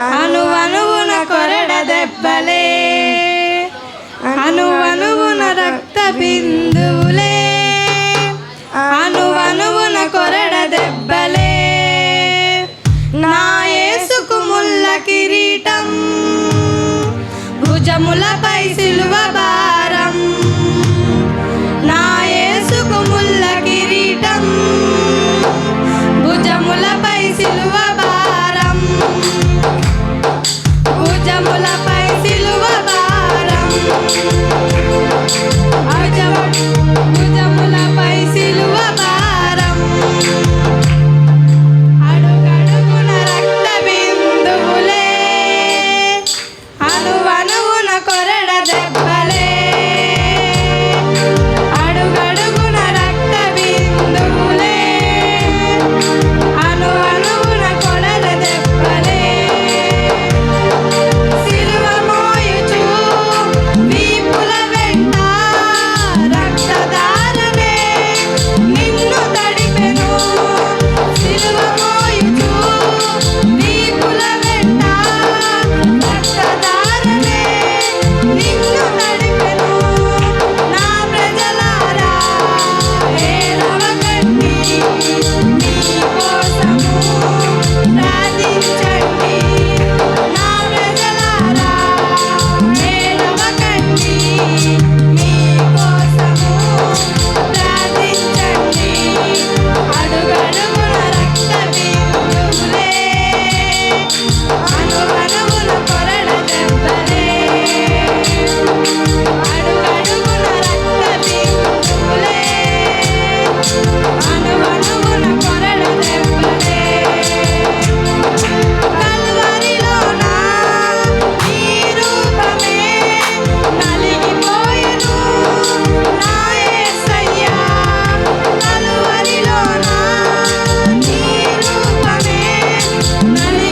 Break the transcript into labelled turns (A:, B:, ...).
A: అనువనువున కొరడ దెబ్బలే. అనువనువున రక్త బిందువులే అనువనువున కొరడ దెబ్బలే. నా యేసుకు ముల్ల కిరీటం భుజములపై సిలువ భారం. నా యేసుకు ముల్ల కిరీటం భుజములపై సిలువ Thank Dale.